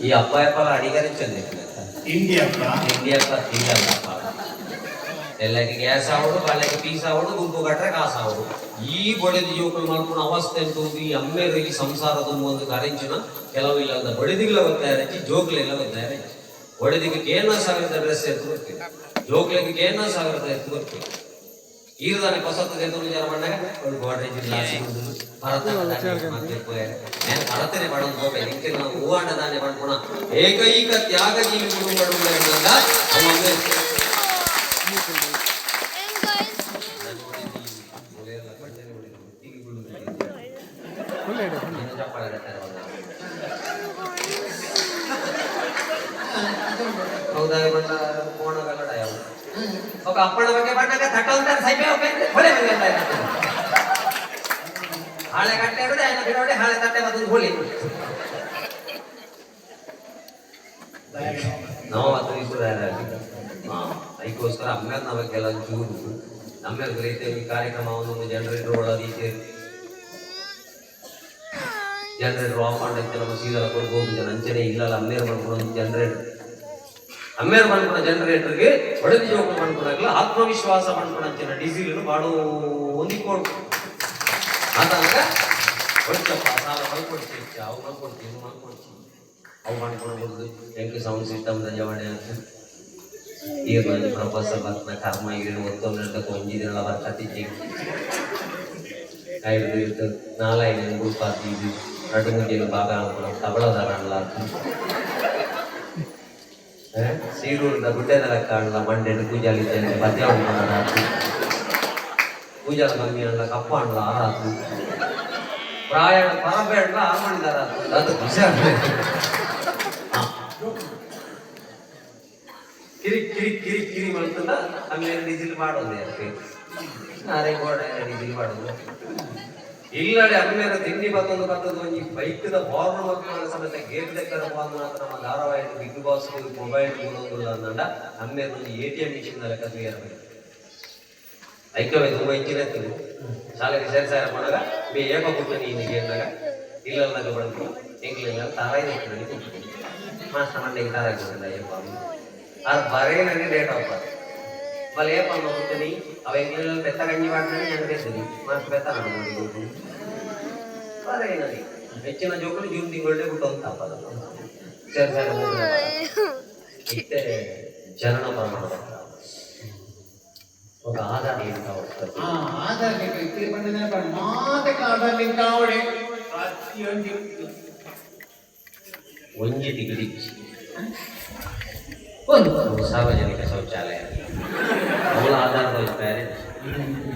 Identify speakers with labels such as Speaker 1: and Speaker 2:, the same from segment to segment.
Speaker 1: ಈ అబ్బాయి అప్పలు అడిగరించండి
Speaker 2: ఇంటి
Speaker 1: అప్ప ఇంటి అప్ప ఇంటి అప్ప ಎಲ್ಲರಿಗೆ ಗ್ಯಾಸ್ ಆಗೋದು ಬಾಳೆಗೆ ಪೀಸ್ ಆಗೋದು ಗುಂಪು ಕಟ್ಟರೆ ಕಾಸು ಈ ಬಡಿದ ಯುವಕರು ಮಾಡ್ಕೊಂಡು ಅವಸ್ಥೆ ಅಂತಂದು ಈ ಅಮ್ಮೇರಿಗೆ ಸಂಸಾರದ ಒಂದು ಅರೇಂಜಿನ ಕೆಲವು ಇಲ್ಲ ಅಂತ ಬಡಿದಿಗ್ಲ ಒತ್ತಾಯ ಜೋಗ್ಲೆಲ್ಲ ಒತ್ತಾಯ ಬಡಿದಿಗೆ ಕೇನ ಸಾವಿರದ ಡ್ರೆಸ್ ಎತ್ತು ಬರ್ತೀವಿ ಜೋಗ್ಲಿಗೆ ಕೇನ ಸಾವಿರದ ಎತ್ತು ಬರ್ತೀವಿ ಈರದಾನೆ ಹೊಸತ್ತು ಎದ್ದು ವಿಚಾರ ಮಾಡಾಗ ಒಂದು ಗೋಡ್ರೇಜ್ ಭಾರತ నేను భరతని పడడం పోతే ఇంకే ನಾವು ಹೂವಾಂಡ ದಾನೆ ಪಡ್ಕೋಣ ಏಕೈಕ ತ್ಯಾಗ ಜೀವಿ ಕುಟುಂಬ ಹೌದಾ ಬಂದ ಕೋಣಗಲ್ಲ ಯಾವ ఒక అప్పటి ಬಗ್ಗೆ ಬಂದಾಗ ತಟ್ಟ ಅಂತಾರೆ ಸೈಪೆ ಹೋಗ್ಬೇಕು ಹೊಳೆ ಮನೆ ಅಂತ ಇರುತ್ತೆ. ಹಾಳೆ ಕಟ್ಟೆ ಇರೋದೆ ఆయన ಬಿಡೋಡೆ ಹಾಳೆ ತಟ್ಟೆ ಮತ್ತು ಹೋಳಿ ನಾವು ಅದು ಅದಕ್ಕೋಸ್ಕರ ಆಮೇಲೆ ನಾವಕ್ಕೆಲ್ಲ ಚೂರು ಆಮೇಲೆ ರೀತಿ ಈ ಕಾರ್ಯಕ್ರಮವನ್ನು ಜನರೇಟರ್ ಒಳದೀತೆ ಜನರೇಟರ್ ಆಫ್ ಮಾಡಕ್ಕೆ ನಮ್ಮ ಸೀದಾ ಕೊಡ್ಬೋದು ಜನ ಅಂಚನೆ ಇಲ್ಲಲ್ಲ ಅಮ್ಮೇರ್ ಮಾಡ್ಕೊಂಡು ಜನರೇಟರ್ ಅಮ್ಮೇರ್ ಮಾಡ್ಕೊಂಡ ಜನರೇಟರ್ಗೆ ಒಳ್ಳೆ ಜೋಗ ಮಾಡ್ಕೊಡಕ್ಲ ಆತ್ಮವಿಶ್ವಾಸ ಮಾಡ್ಕೊಂಡ ಡೀಸೆಲ್ ಬಾಡು ಹೊಂದಿಕೊಂಡು ಆದಾಗ ಹೊಡ್ತಪ್ಪ ಸಾಲ ಮಾಡ್ಕೊಡ್ತೀವಿ ಅವು ಮಾಡ್ಕೊಡ್ಬೋದು ಹೆಂಗೆ ಸೌಂಡ್ ಸಿಸ್ಟಮ್ ರಜವಾಡೆ ಅಂತ. ಈಗ ಬಂದು ಪ್ರೊಫೆಸರ್ ಬರ್ತಾನೆ ಕರ್ಮ ಈಗ ಒತ್ತೊಂದು ಒಂಜಿದೆಲ್ಲ ಬರ್ಕತ್ತಿ ಐದು ಇತ್ತು ನಾಲ್ಕು ಗ್ರೂಪ್ ಎರಡು ಮುಂಜಾನೆ ಭಾಗ ತಬಳದಾರ ಅಲ್ಲ ಸೀರೂರಿನ ಗುಡ್ಡೆದರ ಕಾಣಲ್ಲ ಮಂಡ್ಯದ ಪೂಜಾಲಿ ಪದ್ಯ ಉಂಟು ಪೂಜಾದ ಮಮ್ಮಿ ಅಲ್ಲ ಕಪ್ಪ ಅಣ್ಣ ಆರಾತು ಪ್ರಾಯಣ ಪರಬೇಡ ಆರು ಮಾಡಿದಾರ ಅದು ಖುಷಿ ಆಗ್ತದೆ ಹಾ. ಕಿರಿ ಕಿರಿ ಕಿರಿ ಕಿರಿ ಮಾಡ್ತದ ಆಮೇಲೆ ಡೀಸೆಲ್ ಮಾಡೋದು ಯಾಕೆ ಅರೆ ಗೋಡೆ ಡೀಸೆಲ್ ಮಾಡೋದು ಇಲ್ಲಡೆ ಅಮ್ಮೇರ ತಿಂಡಿ ಬತ್ತೊಂದು ಬರ್ತದ ಒಂಜಿ ಬೈಕ್ ಬಾರ್ನ್ ಮಕ್ಕಳ ಸಮೇತ ಗೇಟ್ ಲೆಕ್ಕದ ಬಾರ್ನ್ ನಮ್ಮ ಧಾರಾವಾಹಿ ಬಿಗ್ ಬಾಸ್ ಮೊಬೈಲ್ ಕೊಡೋದಿಲ್ಲ ಅಂದಂಡ ಅಮ್ಮೇರ ಒಂದು ಎ ಟಿ ಎಂ ಮಿಷಿನ್ ಲೆಕ್ಕ ಐಕ್ಯವೇ ತುಂಬ ಇಂಚಿನ ಶಾಲೆಗೆ ಸೇರ್ಸಾರ ಮಾಡಾಗ ಬೇ ಕೊಟ್ಟು ನೀನು ಗೇಮ್ನಾಗ ಇಲ್ಲದಾಗ ಬಂದು ಎಂಗ್ಲಿಲ್ಲ ತಾರಾಯಿ ಕೂತ್ಕೊಂಡು ಮಾಸ್ಟರ್ ಮಂಡೆಗೆ ತಾರಾಯಿ ಕೊಟ್ಟಿಲ್ಲ ಏಪ ಡೇಟ್ ಆಫ್ భలే పనులు అవుతుంది ఆ వెంకయ్యలు పెద్ద గంజి వాటిని నేను పెద్దది మనకు పెద్ద అదైనది ಹೆಚ್ಚಿನ ಜೋಕುಲು ಜೂನ್ ತಿಂಗಳೇ ಬಿಟ್ಟು ಅಂತ ಹಬ್ಬದ ಮತ್ತೆ ಜನನ ಪ್ರಮಾಣ ఒక ఆధార్ లింక్ కావచ్చు
Speaker 2: ఆధార్ లింక్ ఇప్పుడు మాదక ఆధార్ లింక్ కావడే ప్రతియొంది
Speaker 1: ಒಂಜಿ ತಿಂಗಳಿಚ್ಚಿ
Speaker 2: ಒಂದು
Speaker 1: ಸಾರ್ವಜನಿಕ ಶೌಚಾಲಯ ತೋರಿಸ್ತಾರೆ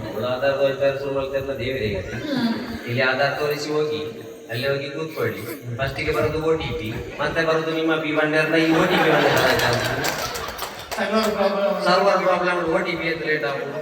Speaker 1: ಅವಳ ಆಧಾರ ತೋರಿಸ್ತಾರೆ ಶುರು ಮಾಡ್ತಾರೆ ದೇವರಿಗೆ ಇಲ್ಲಿ ಆಧಾರ ತೋರಿಸಿ ಹೋಗಿ, ಅಲ್ಲಿ ಹೋಗಿ ಕೂತ್ಕೊಳ್ಳಿ. ಫಸ್ಟಿಗೆ ಬರೋದು ಓ ಟಿ ಪಿ ಮತ್ತೆ ಬರೋದು ನಿಮ್ಮ ಪಿ ಬಂಡರ್ನ ಈ O T
Speaker 2: P problem
Speaker 1: server problem O T P ಅಂತ ಲೇಟ್ ಆಗೋದು